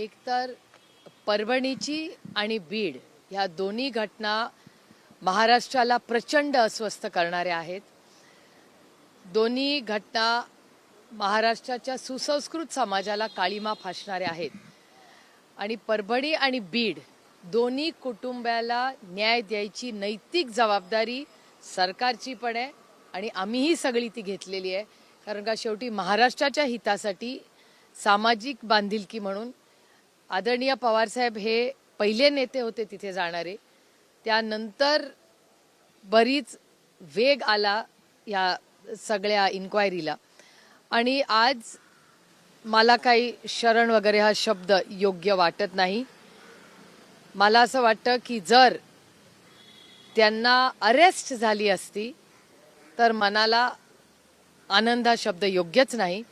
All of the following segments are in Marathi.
एकतर परभणीची आणि बीड ह्या दोन्ही घटना महाराष्ट्राला प्रचंड अस्वस्थ करणाऱ्या आहेत. दोन्ही घटना महाराष्ट्राच्या सुसंस्कृत समाजाला काळीमा फासणाऱ्या आहेत. आणि परभणी आणि बीड दोन्ही कुटुंबाला न्याय द्यायची नैतिक जबाबदारी सरकारची पण आहे आणि आम्हीही सगळी ती घेतलेली आहे. कारण का शेवटी महाराष्ट्राच्या हितासाठी सामाजिक बांधिलकी म्हणून आदरणीय पवारसाहेब हे पहिले नेते होते तिथे जाणारे. त्यानंतर बरीच वेग आला या सगळ्या इन्क्वायरीला आणि आज मला काही शरण वगैरे हा शब्द योग्य वाटत नाही. मला असं वाटतं की जर त्यांना अरेस्ट झाली असती तर मनाला आनंद हा शब्द योग्यच नाही.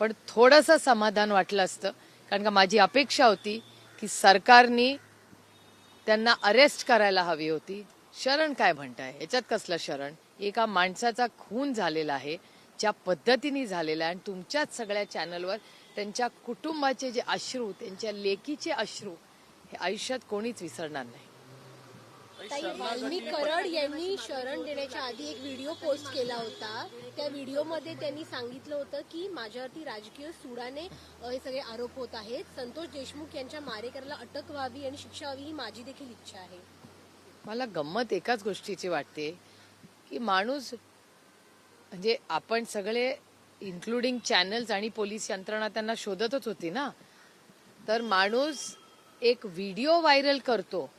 पण थोडंसं समाधान वाटलं असतं. कारण का माझी अपेक्षा होती की सरकारने त्यांना अरेस्ट करायला हवी होती. शरण काय म्हणताय? याच्यात कसलं शरण? एका माणसाचा खून झालेला आहे ज्या पद्धतीने झालेला आहे आणि तुमच्याच सगळ्या चॅनलवर त्यांच्या कुटुंबाचे जे अश्रू त्यांच्या लेकीचे अश्रू हे आयुष्यात कोणीच विसरणार नाही. ताई वाल्मिक करड यांनी शरण देण्याच्या आधी एक व्हिडिओ पोस्ट केला होता. त्या व्हिडिओमध्ये त्यांनी सांगितलं होतं की माझ्यावरती राजकीय सुडाने अ, हे सगळे आरोप होत आहेत. संतोष देशमुख यांच्या मारेकऱ्याला अटक व्हावी आणि शिक्षा व्हावी ही माझी देखील इच्छा आहे. मला गंमत एकाच गोष्टीची वाटते की माणूस म्हणजे आपण सगळे इन्क्लुडिंग चॅनल्स आणि पोलीस यंत्रणा त्यांना शोधतच होती ना. तर माणूस एक व्हिडिओ व्हायरल करतो.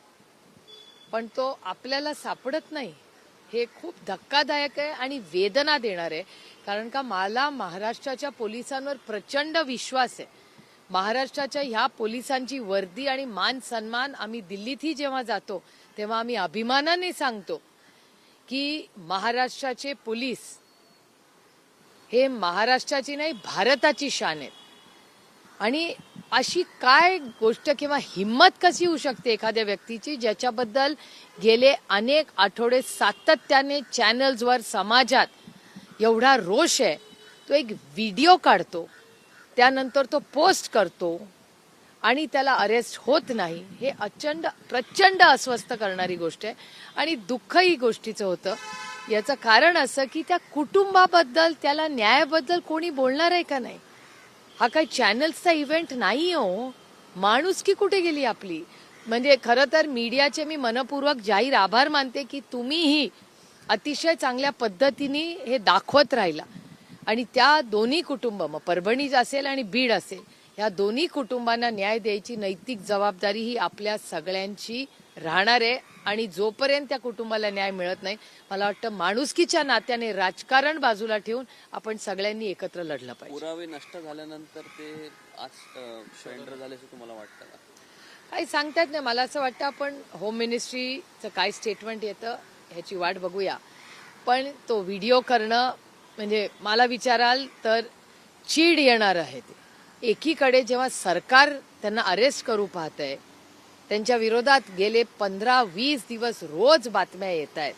पण तो आपल्याला सापडत नाही. हे खूप धक्कादायक आहे आणि वेदना देणार आहे. कारण का मला महाराष्ट्राच्या पोलिसांवर प्रचंड विश्वास आहे. महाराष्ट्राच्या ह्या पोलिसांची वर्दी आणि मान सन्मान आम्ही दिल्लीतही जेव्हा जातो तेव्हा आम्ही अभिमानाने सांगतो की महाराष्ट्राचे पोलीस हे महाराष्ट्राची नाही भारताची शान आहेत. आणि अशी काय गोष्ट किंवा हिंमत कशी होऊ शकते एखाद्या व्यक्तीची ज्याच्याबद्दल गेले अनेक आठवडे सातत्याने चॅनल्सवर समाजात एवढा रोष आहे तो एक व्हिडिओ काढतो त्यानंतर तो पोस्ट करतो आणि त्याला अरेस्ट होत नाही. हे अचंड प्रचंड अस्वस्थ करणारी गोष्ट आहे आणि दुःख ही गोष्टीचं होतं. याचं कारण असं की त्या कुटुंबाबद्दल त्याला न्यायाबद्दल कोणी बोलणार आहे का नाही? हा काही चॅनल्सचा इव्हेंट नाही हो. माणूस की कुठे गेली आपली? म्हणजे खरं तर मीडियाचे मी मनपूर्वक जाहीर आभार मानते की तुम्हीही अतिशय चांगल्या पद्धतीने हे दाखवत राहिला. आणि त्या दोन्ही कुटुंब मग परभणी असेल आणि बीड असेल ह्या दोन्ही कुटुंबांना न्याय द्यायची नैतिक जबाबदारी ही आपल्या सगळ्यांची राहणार आहे आणि जोपर्यंत त्या कुटुंबाला न्याय मिळत नाही मला वाटतं माणुसकीच्या नात्याने राजकारण बाजूला ठेवून आपण सगळ्यांनी एकत्र लढलं पाहिजे. पुरावे नष्ट झाल्यानंतर ते आज सरेंडर तुम्हाला वाटतं का? काही सांगतात नाही मला असं वाटतं आपण होम मिनिस्ट्रीचं काय स्टेटमेंट येतं ह्याची वाट बघूया. पण तो व्हिडिओ करणं म्हणजे मला विचाराल तर चीड येणार आहे ते. एकीकडे जेव्हा सरकार त्यांना अरेस्ट करू पाहत आहे त्यांच्या विरोधात गेले पंधरा वीस दिवस रोज बातम्या येत आहेत.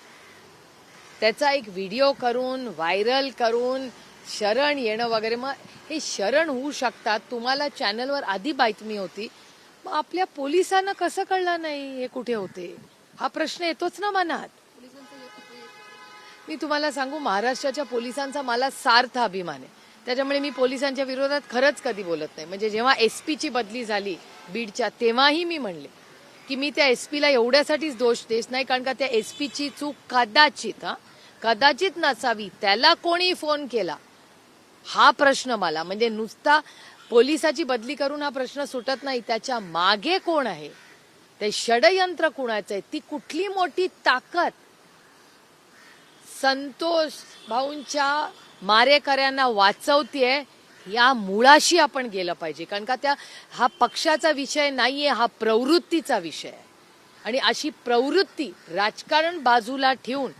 त्याचा एक व्हिडिओ करून व्हायरल करून शरण येणं वगैरे. मग हे शरण होऊ शकतात. तुम्हाला चॅनलवर आधी बातमी होती. मग आपल्या पोलिसांना कसं कळलं नाही हे कुठे होते? हा प्रश्न येतोच ना मनात. मी तुम्हाला सांगू महाराष्ट्राच्या पोलिसांचा मला सार्थ अभिमान आहे. त्याच्यामुळे मी पोलिसांच्या विरोधात खरंच कधी बोलत नाही. म्हणजे जेव्हा एस पीची बदली झाली बीडच्या तेव्हाही मी म्हणले. की मी त्या एस पीला एवढ्यासाठीच दोष देत नाही कारण का त्या एस ची चूक कदाचित हा कदाचित नसावी त्याला कोणी फोन केला? हा प्रश्न मला म्हणजे नुसता पोलिसाची बदली करून हा प्रश्न सुटत नाही त्याच्यामागे कोण आहे? ते षडयंत्र कुणाचं आहे? ती कुठली मोठी ताकद? संतोष भाऊंच्या मारेकऱ्यांना वाचवतेय या मुळाशी आपण गेलं पाहिजे. कारण का त्या हा पक्षाचा विषय नाहीये हा प्रवृत्तीचा विषय आहे. आणि अशी प्रवृत्ती राजकारण बाजूला ठेवून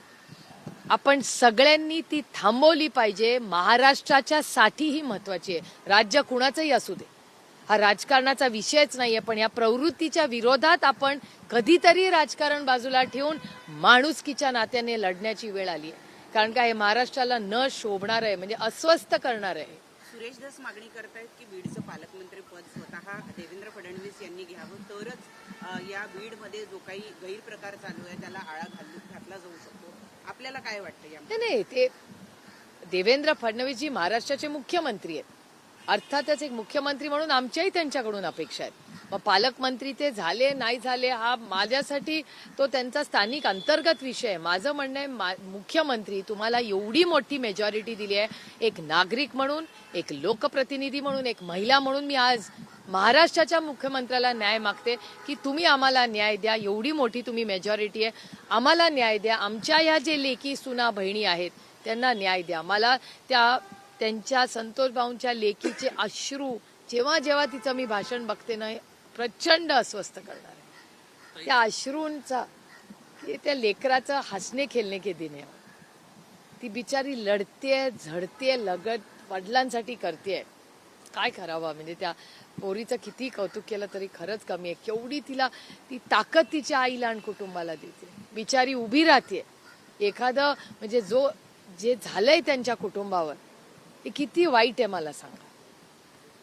आपण सगळ्यांनी ती थांबवली पाहिजे. महाराष्ट्राच्या साठी ही महत्वाची आहे. राज्य कुणाचंही असू दे. हा राजकारणाचा विषयच नाही आहे पण या प्रवृत्तीच्या विरोधात आपण कधीतरी राजकारण बाजूला ठेवून माणुसकीच्या नात्याने लढण्याची वेळ आली आहे कारण का हे महाराष्ट्राला न शोभणार आहे म्हणजे अस्वस्थ करणार आहे. सुरेश दास मागणी करतायत की बीडचं पालकमंत्री पद स्वतः देवेंद्र फडणवीस यांनी घ्यावं. तरच या बीडमध्ये जो काही गैरप्रकार चालू आहे त्याला आळा घालू घातला जाऊ शकतो. आपल्याला काय वाटतं या नाही ते देवेंद्र फडणवीस जी महाराष्ट्राचे मुख्यमंत्री आहेत अर्थातच एक मुख्यमंत्री म्हणून आमच्याही त्यांच्याकडून अपेक्षा आहेत. मग पालकमंत्री ते झाले नाही झाले हा माझ्यासाठी तो त्यांचा स्थानिक अंतर्गत विषय आहे. माझं म्हणणं आहे मा- मुख्यमंत्री तुम्हाला एवढी मोठी मेजॉरिटी दिली आहे. एक नागरिक म्हणून एक लोकप्रतिनिधी म्हणून एक महिला म्हणून मी आज महाराष्ट्राच्या मुख्यमंत्र्याला न्याय मागते की तुम्ही आम्हाला न्याय द्या. एवढी मोठी तुम्ही मेजॉरिटी आहे. आम्हाला न्याय द्या. आमच्या ह्या जे लेकी सुना बहिणी आहेत त्यांना न्याय द्या. मला त्या त्यांच्या संतोष भाऊंच्या लेखीचे अश्रू जेव्हा जेव्हा तिचं मी भाषण बघते ना प्रचंड अस्वस्थ करणार आहे. त्या अश्रूंचा त्या लेकराचं हसणे खेळणे के दिने ती बिचारी लढतेय झडतेय लगत वडिलांसाठी करतेय. काय करावं म्हणजे त्या पोरीचं किती कौतुक केलं तरी खरंच कमी आहे. केवढी तिला ती ताकद तिच्या आईला आणि कुटुंबाला देते. बिचारी उभी राहते एखादं म्हणजे जो जे झालंय त्यांच्या कुटुंबावर हे किती वाईट आहे मला सांगा.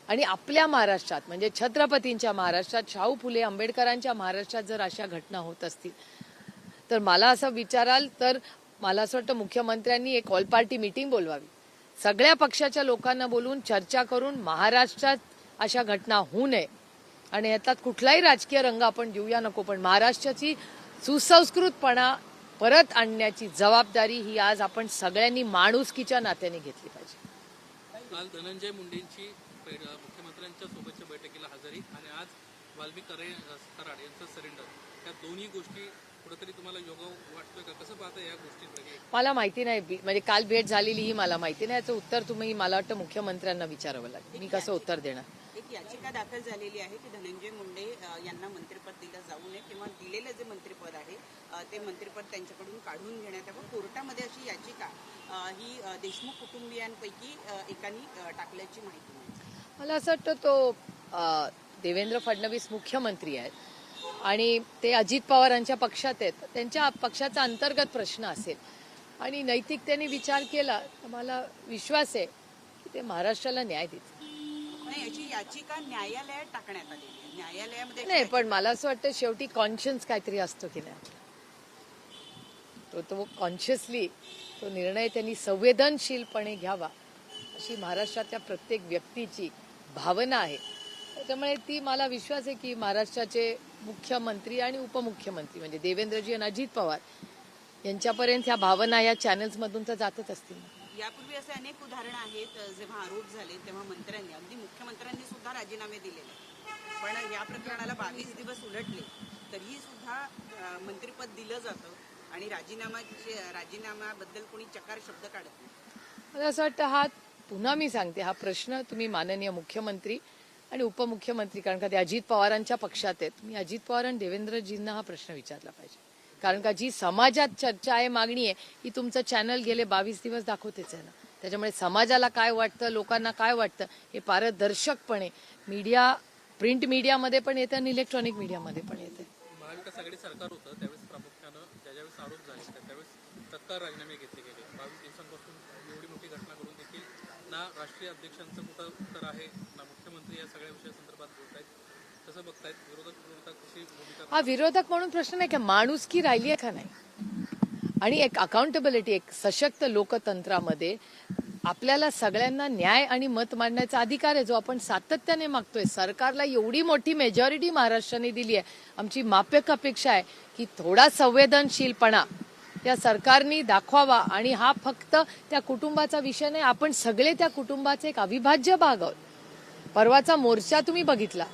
आणि आपल्या महाराष्ट्रात म्हणजे छत्रपतींच्या महाराष्ट्रात शाहू फुले आंबेडकरांच्या महाराष्ट्रात जर अशा घटना होत असतील तर मला असं विचाराल तर मला असं वाटतं मुख्यमंत्र्यांनी एक ऑल पार्टी मीटिंग बोलवावी. सगळ्या पक्षाच्या लोकांना बोलून चर्चा करून महाराष्ट्रात अशा घटना होऊ नये. आणि याच्यात कुठलाही राजकीय रंग आपण देऊया नको पण महाराष्ट्राची सुसंस्कृतपणा परत आणण्याची जबाबदारी ही आज आपण सगळ्यांनी माणुसकीच्या नात्याने घेतली पाहिजे. काल धनंजय मुंडेंची मुख्यमंत्र्यांच्या सोबतच्या बैठकीला हजेरी आणि आज वाल्मिक करे कराड यांचं सरेंडर या दोन्ही गोष्टी कुठेतरी तुम्हाला योग वाटतोय का? कसं पाहता या गोष्टींकडे मला माहिती नाही. म्हणजे काल भेट झालेली ही मला माहिती नाही. याचं उत्तर तुम्ही मला वाटतं मुख्यमंत्र्यांना विचारावं लागेल. मी कसं उत्तर देणार? एक याचिका दाखल झालेली आहे की धनंजय मुंडे यांना मंत्रिपद दिलं जाऊ नये किंवा दिलेलं जे मंत्रिपद आहे ते मंत्रिपद त्यांच्याकडून काढून घेण्यात यावं. कोर्टामध्ये अशी याचिका ही देशमुख कुटुंबियांपैकी एकानी टाकल्याची माहिती मला असं वाटतं तो देवेंद्र फडणवीस मुख्यमंत्री आहेत आणि ते अजित पवारांच्या पक्षात आहेत. त्यांच्या पक्षाचा अंतर्गत प्रश्न असेल आणि नैतिकतेने विचार केला तर मला विश्वास आहे की ते महाराष्ट्राला न्याय देतील. नाही याची याचिका न्यायालयात टाकण्यात आलेली आहे न्यायालयामध्ये नाही पण मला असं वाटतं शेवटी कॉन्शियन्स काहीतरी असतो की नाही. तो तो कॉन्शियसली तो निर्णय त्यांनी संवेदनशीलपणे घ्यावा अशी महाराष्ट्रातल्या प्रत्येक व्यक्तीची भावना आहे. त्याच्यामुळे ती मला विश्वास आहे की महाराष्ट्राचे मुख्यमंत्री आणि उपमुख्यमंत्री म्हणजे देवेंद्रजी आणि अजित पवार यांच्यापर्यंत ह्या भावना या चॅनल्समधून तर जातच असतील. यापूर्वी असे अनेक उदाहरणं आहेत जेव्हा आरोप झाले तेव्हा मंत्र्यांनी अगदी मुख्यमंत्र्यांनी सुद्धा राजीनामे दिलेले पण या प्रकरणाला बावीस दिवस उलटले तरीही सुद्धा मंत्रिपद दिलं जातं आणि राजीनामाचे राजीनाम्याबद्दल कोणी चकार शब्द काढत नाही. मला असं वाटतं हा पुन्हा मी सांगते हा प्रश्न तुम्ही माननीय मुख्यमंत्री आणि उपमुख्यमंत्री कारण का ते अजित पवारांच्या पक्षात आहेत. मी अजित पवार आणि देवेंद्रजींना हा प्रश्न विचारला पाहिजे. कारण का जी समाजात चर्चा आहे मागणी आहे ही तुमचं चॅनल गेले बावीस दिवस दाखवतेच आहे ना. त्याच्यामुळे समाजाला काय वाटतं लोकांना काय वाटतं हे पारदर्शकपणे मीडिया प्रिंट मीडियामध्ये पण येतं आणि इलेक्ट्रॉनिक मीडियामध्ये पण येते. महाविकास आघाडी सरकार होतं त्यावेळेस प्रामुख्यानं ज्यावेळेस आरोप झाले त्यावेळेस तत्काळ राजीनामे घेतले गेले. बावीस दिवसांपासून एवढी मोठी घटना देखील ना राष्ट्रीय अध्यक्षांचं कुठं उत्तर आहे ना मुख्यमंत्री या सगळ्या विषयासंदर्भात बोलत आहेत हा विरोधक म्हणून प्रश्न नाही का माणुसकी राहिली आहे का नाही? आणि एक अकाउंटेबिलिटी एक सशक्त लोकतंत्रामध्ये आपल्याला सगळ्यांना न्याय आणि मत मांडण्याचा अधिकार आहे जो आपण सातत्याने मागतोय. सरकारला एवढी मोठी मेजॉरिटी महाराष्ट्राने दिली आहे. आमची मापेक अपेक्षा आहे की थोडा संवेदनशीलपणा त्या सरकारने दाखवावा आणि हा फक्त त्या कुटुंबाचा विषय नाही आपण सगळे त्या कुटुंबाचे एक अविभाज्य भाग आहोत. परवाचा मोर्चा तुम्ही बघितला.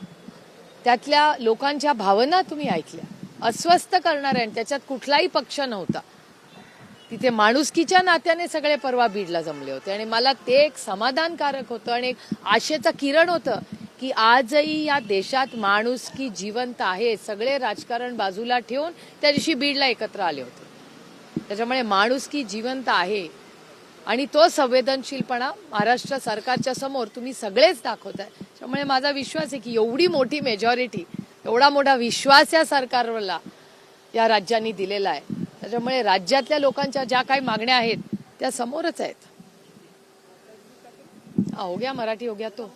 त्यातल्या लोकांच्या भावना तुम्ही ऐकल्या. अस्वस्थ करणाऱ्या आणि त्याच्यात कुठलाही पक्ष नव्हता. तिथे माणुसकीच्या नात्याने सगळे परवा बीडला जमले होते. आणि मला ते एक समाधानकारक होतं आणि एक आशेचं किरण होतं की आजही या देशात माणुसकी जिवंत आहे. सगळे राजकारण बाजूला ठेवून त्या दिवशी बीडला एकत्र आले होते. त्याच्यामुळे माणुसकी जिवंत आहे. आणि तो संवेदनशीलपणा महाराष्ट्र सरकारच्या समोर तुम्ही सगळेच दाखवताय. त्यामुळे माझा विश्वास आहे की एवढी मोठी मेजॉरिटी एवढा मोठा विश्वास या सरकारला या राज्यांनी दिलेला आहे. त्याच्यामुळे राज्यातल्या लोकांच्या ज्या काही मागण्या आहेत त्या समोरच आहेत. हो गया मराठी हो गया तो.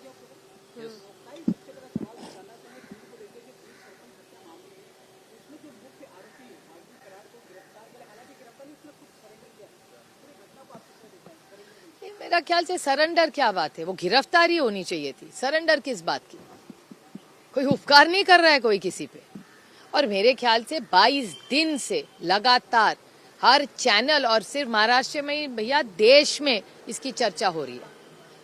ख्याल से सरेंडर क्या बात है? वो गिरफ्तारी होनी चाहिए थी। सरेंडर किस बात की? कोई उपकार नहीं कर रहा है कोई किसी पे? और मेरे ख्याल से 22 दिन से लगातार हर चैनल और सिर्फ़ महाराष्ट्र में भैया, देश में इसकी चर्चा हो रही है।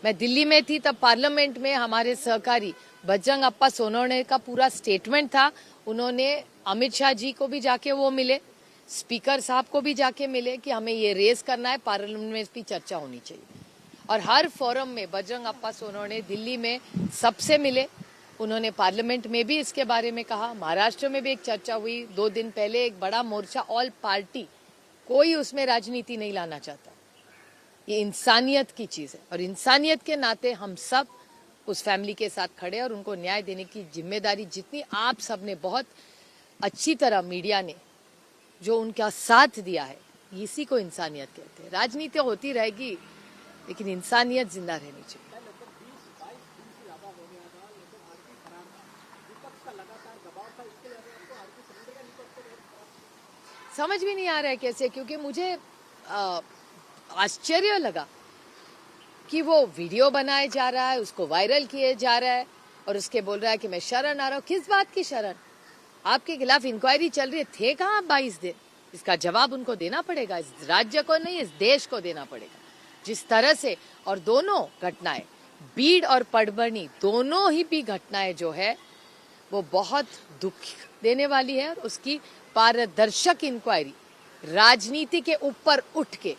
मैं दिल्ली में थी तब पार्लियामेंट में हमारे सहकारी बजरंग अप्पा सोनवणे का पूरा स्टेटमेंट था। उन्होंने अमित शाह जी को भी जाके वो मिले, स्पीकर साहब को भी जाके मिले कि हमें ये रेस करना है, पार्लियामेंट में इसकी चर्चा होनी चाहिए। और हर फोरम में बजरंग अप्पा सोनवणे दिल्ली में सबसे मिले। उन्होंने पार्लियामेंट में भी इसके बारे में कहा। महाराष्ट्र में भी एक चर्चा हुई। दो दिन पहले एक बड़ा मोर्चा ऑल पार्टी, कोई उसमें राजनीति नहीं लाना चाहता। ये इंसानियत की चीज़ है। और इंसानियत के नाते हम सब उस फैमिली के साथ खड़े और उनको न्याय देने की ज़िम्मेदारी जितनी आप सबने बहुत अच्छी तरह मीडिया ने जो उनका साथ दिया है, इसी को इंसानियत कहते हैं। राजनीति होती रहेगी। लेकिन इंसानियत ज़िंदा रहनी चाहिए। समझ भी नहीं आ रहा है कैसे, क्योंकि मुझे आश्चर्य लगा कि वो वीडियो बनाए जा रहा है, उसको वायरल किए जा रहा है, और उसके बोल रहा है कि मैं शरण आ रहा हूँ। किस बात की शरण? आपके खिलाफ इंक्वायरी चल रही है, थे कहाँ आप बाईस दिन? इसका जवाब उनको देना पड़ेगा, इस राज्य को नहीं, इस देश को देना पड़ेगा। जिस तरह से और दोनों घटनाएँ, बीड़ और पड़बनी, दोनों ही भी घटनाएँ जो है, वो बहुत दुख देने वाली है और उसकी पारदर्शक इंक्वायरी राजनीति के ऊपर उठ के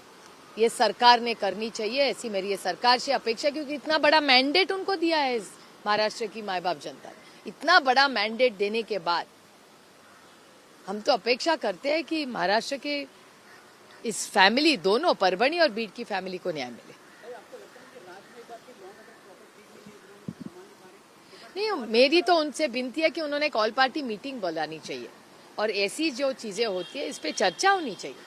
ये सरकार ने करनी चाहिए, ऐसी मेरी ये सरकार से अपेक्षा क्योंकि इतना बड़ा मैंडेट उनको दिया है इस महाराष्ट्र की माए बाप जनता ने। इतना बड़ा मैंडेट देने के बाद हम तो अपेक्षा करते हैं कि महाराष्ट्र के इस फैमिली, दोनों, परभणी और बीट की फैमिली को न्याय मिले। नहीं मेरी तो उनसे विनती है कि उन्होंने एक ऑल पार्टी मीटिंग बुलानी चाहिए और ऐसी जो चीज़ें होती है, इस पे चर्चा होनी चाहिए।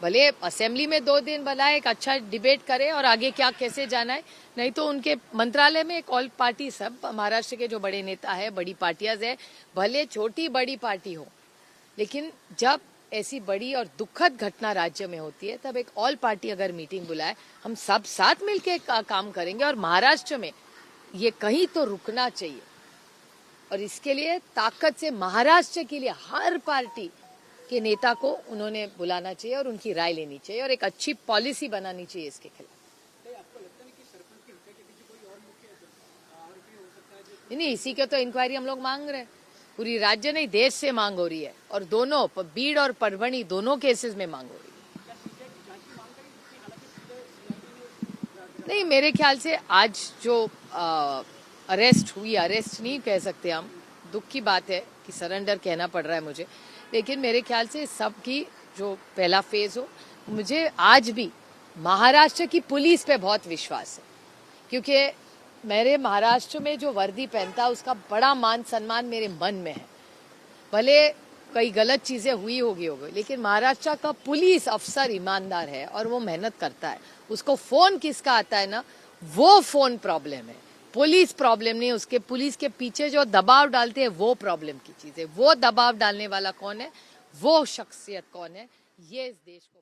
भले असेंबली में दो दिन बुलाए, एक अच्छा डिबेट करे और आगे क्या, कैसे जाना है, नहीं तो उनके मंत्रालय में एक ऑल पार्टी सब, महाराष्ट्र के जो बड़े नेता है, बड़ी पार्टियाँ है, भले छोटी बड़ी पार्टी हो, लेकिन जब ऐसी बड़ी और दुखद घटना राज्य में होती है तब एक ऑल पार्टी अगर मीटिंग बुलाए हम सब साथ मिलके का, काम करेंगे और महाराष्ट्र में ये कहीं तो रुकना चाहिए। और इसके लिए ताकत से महाराष्ट्र के लिए हर पार्टी के नेता को उन्होंने बुलाना चाहिए और उनकी राय लेनी चाहिए और एक अच्छी पॉलिसी बनानी चाहिए इसके खिलाफ। नहीं, इसी के तो इंक्वायरी हम लोग मांग रहे हैं। पूरी राज्य नहीं देश से मांग हो रही है। और दोनों बीड़ और परभणी दोनों केसेस में मांग हो रही है। नहीं मेरे ख्याल से आज जो आ, अरेस्ट हुई अरेस्ट नहीं कह सकते हम दुख की बात है कि सरेंडर कहना पड़ रहा है मुझे। लेकिन मेरे ख्याल से सबकी जो पहला फ़ेज़ हो मुझे आज भी महाराष्ट्र की पुलिस पे बहुत विश्वास है। क्योंकि मेरे महाराष्ट्र में जो वर्दी पहनता है उसका बड़ा मान सम्मान मेरे मन में है। भले कई गलत चीज़ें हुई होगी होगी, लेकिन महाराष्ट्र का पुलिस अफसर ईमानदार है और वो मेहनत करता है। उसको फ़ोन किसका आता है ना, वो फ़ोन प्रॉब्लम है। पुलिस प्रॉब्लम नहीं, उसके पुलिस के पीछे जो दबाव डालते हैं, वो प्रॉब्लम की चीज़ है। वो दबाव डालने वाला कौन है? वो शख्सियत कौन है? ये इस देश को